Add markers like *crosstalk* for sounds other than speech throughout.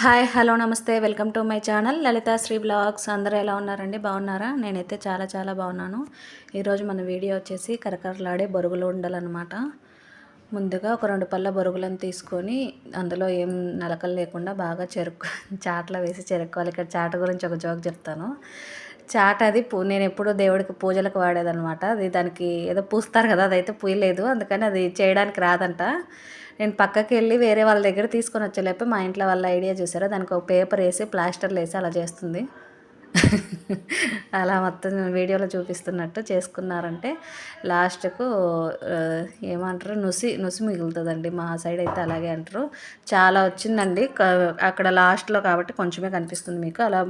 Hi hello నమస్తే. Welcome to my channel. Lalitha Sri blogs. అందరూ ఎలా ఉన్నారండి? బాగున్నారా? నేనైతే చాలా చాలా బాగున్నాను. ఈరోజు మన వీడియో వచ్చేసి కరకరలాడే బొరుగులు ఉండాలన్నమాట. ముందుగా ఒక రెండు పళ్ళ బొరుగులను తీసుకొని అందులో ఏం నలకలు లేకుండా బాగా చెరుకు *laughs* చాట్లో వేసి చెరుక్కోవాలి. ఇక్కడ చాట గురించి ఒక జోక్ చెప్తాను. చాట అది పూ నేను ఎప్పుడు దేవుడికి పూజలకు వాడేదనమాట అది దానికి ఏదో పూస్తారు కదా అదైతే పూయలేదు. అందుకని అది చేయడానికి రాదంట. నేను పక్కకి వెళ్ళి వేరే వాళ్ళ దగ్గర తీసుకొని వచ్చేలేపే మా ఇంట్లో వాళ్ళ ఐడియా చూసారా? దానికి ఒక పేపర్ వేసి ప్లాస్టర్లు వేసి అలా చేస్తుంది. అలా మొత్తం వీడియోలో చూపిస్తున్నట్టు చేసుకున్నారంటే లాస్ట్కు ఏమంటారు? నుసి నుసి మిగులుతుందండి. మా సైడ్ అయితే అలాగే అంటారు. చాలా వచ్చిందండి. అక్కడ లాస్ట్లో కాబట్టి కొంచెమే కనిపిస్తుంది మీకు. అలా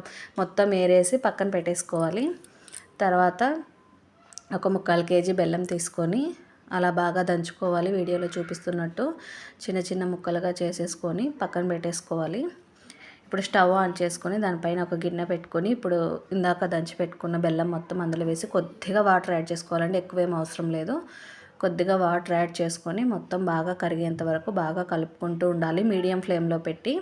మొత్తం ఏరేసి పక్కన పెట్టేసుకోవాలి. తర్వాత ఒక ముక్కాలు కేజీ బెల్లం తీసుకొని అలా బాగా దంచుకోవాలి వీడియోలో చూపిస్తున్నట్టు. చిన్న చిన్న ముక్కలుగా చేసేసుకొని పక్కన పెట్టేసుకోవాలి. ఇప్పుడు స్టవ్ ఆన్ చేసుకొని దానిపైన ఒక గిన్నె పెట్టుకొని ఇప్పుడు ఇందాక దంచి పెట్టుకున్న బెల్లం మొత్తం అందులో వేసి కొద్దిగా వాటర్ యాడ్ చేసుకోవాలండి ఎక్కువేం అవసరం లేదు. కొద్దిగా వాటర్ యాడ్ చేసుకొని మొత్తం బాగా కరిగేంత వరకు బాగా కలుపుకుంటూ ఉండాలి మీడియం ఫ్లేమ్లో పెట్టి.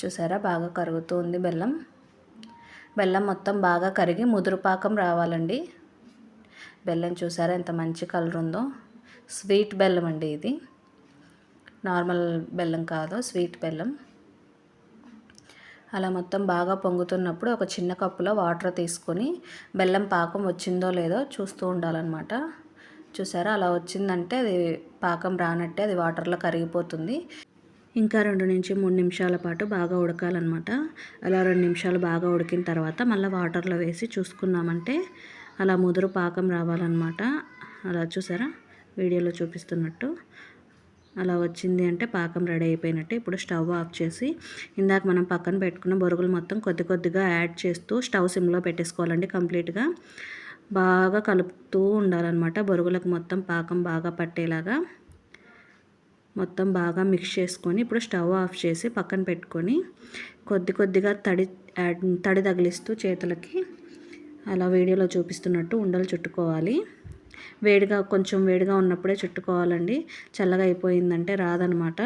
చూసారా? బాగా కరుగుతూ ఉంది బెల్లం. బెల్లం మొత్తం బాగా కరిగి ముదురుపాకం రావాలండి. బెల్లం చూసారా? ఎంత మంచి కలర్ ఉందో. స్వీట్ బెల్లం అండి ఇది. నార్మల్ బెల్లం కాదు స్వీట్ బెల్లం. అలా మొత్తం బాగా పొంగుతున్నప్పుడు ఒక చిన్న కప్పులో వాటర్ తీసుకొని బెల్లం పాకం వచ్చిందో లేదో చూస్తూ ఉండాలన్నమాట. చూసారా? అలా వచ్చిందంటే అది పాకం రానట్టే అది వాటర్లో కరిగిపోతుంది. ఇంకా రెండు నుంచి మూడు నిమిషాల పాటు బాగా ఉడకాలన్నమాట. అలా రెండు నిమిషాలు బాగా ఉడికిన తర్వాత మళ్ళీ వాటర్లో వేసి చూసుకున్నామంటే అలా ముదురు పాకం రావాలన్నమాట. అలా చూసారా? వీడియోలో చూపిస్తున్నట్టు. అలా వచ్చింది అంటే పాకం రెడీ అయిపోయినట్టు. ఇప్పుడు స్టవ్ ఆఫ్ చేసి ఇందాక మనం పక్కన పెట్టుకున్న బొరుగులు మొత్తం కొద్ది కొద్దిగా యాడ్ చేస్తూ స్టవ్ సిమ్లో పెట్టేసుకోవాలండి కంప్లీట్గా. బాగా కలుపుతూ ఉండాలన్నమాట. బొరుగులకు మొత్తం పాకం బాగా పట్టేలాగా మొత్తం బాగా మిక్స్ చేసుకొని ఇప్పుడు స్టవ్ ఆఫ్ చేసి పక్కన పెట్టుకొని కొద్ది కొద్దిగా తడి తడి తగిలిస్తూ చేతులకి అలా వీడియోలో చూపిస్తున్నట్టు ఉండలు చుట్టుకోవాలి. వేడిగా కొంచెం వేడిగా ఉన్నప్పుడే చుట్టుకోవాలండి. చల్లగా అయిపోయిందంటే రాదనమాట.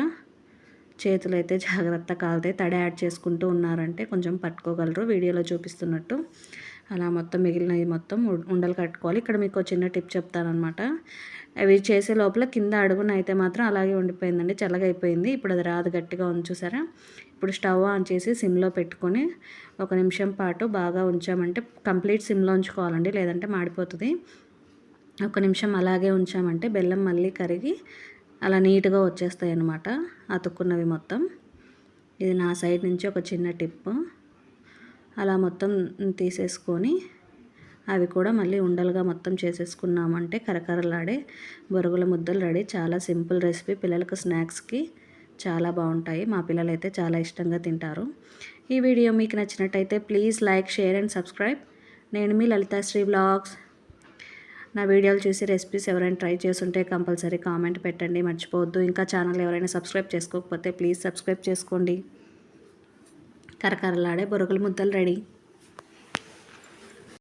చేతులు అయితే జాగ్రత్త కాలుతాయి తడి యాడ్ చేసుకుంటూ ఉన్నారంటే కొంచెం పట్టుకోగలరు. వీడియోలో చూపిస్తున్నట్టు అలా మొత్తం మిగిలినవి మొత్తం ఉండలు కట్టుకోవాలి. ఇక్కడ మీకు చిన్న టిప్ చెప్తానమాట అవి చేసే లోపల కింద అడుగున అయితే మాత్రం అలాగే ఉండిపోయిందండి చల్లగా అయిపోయింది ఇప్పుడు అది రాదు గట్టిగా ఉంచుసారా ఇప్పుడు స్టవ్ ఆన్ చేసి సిమ్లో పెట్టుకొని ఒక నిమిషం పాటు బాగా ఉంచామంటే కంప్లీట్ సిమ్లో ఉంచుకోవాలండి లేదంటే మాడిపోతుంది. ఒక నిమిషం అలాగే ఉంచామంటే బెల్లం మళ్ళీ కరిగి అలా నీట్గా వచ్చేస్తాయి అన్నమాట అతుక్కున్నవి మొత్తం. ఇది నా సైడ్ నుంచి ఒక చిన్న టిప్పు. అలా మొత్తం తీసేసుకొని అవి కూడా మళ్ళీ ఉండలుగా మొత్తం చేసేసుకున్నామంటే కరకరలాడే బొరుగుల ముద్దలు రెడీ. చాలా సింపుల్ రెసిపీ. పిల్లలకు స్నాక్స్కి చాలా బాగుంటాయి. మా పిల్లలు అయితే చాలా ఇష్టంగా తింటారు. ఈ వీడియో మీకు నచ్చినట్టయితే please like share and subscribe. నేను మీ లలితాశ్రీ బ్లాగ్స్. నా వీడియోలు చూసి రెసిపీస్ ఎవరైనా ట్రై చేస్తుంటే కంపల్సరీ కామెంట్ పెట్టండి. మర్చిపోవద్దు. ఇంకా ఛానల్ ఎవరైనా సబ్స్క్రైబ్ చేసుకోకపోతే ప్లీజ్ సబ్స్క్రైబ్ చేసుకోండి. కరకరలాడే బొరుగుల ముద్దలు రెడీ.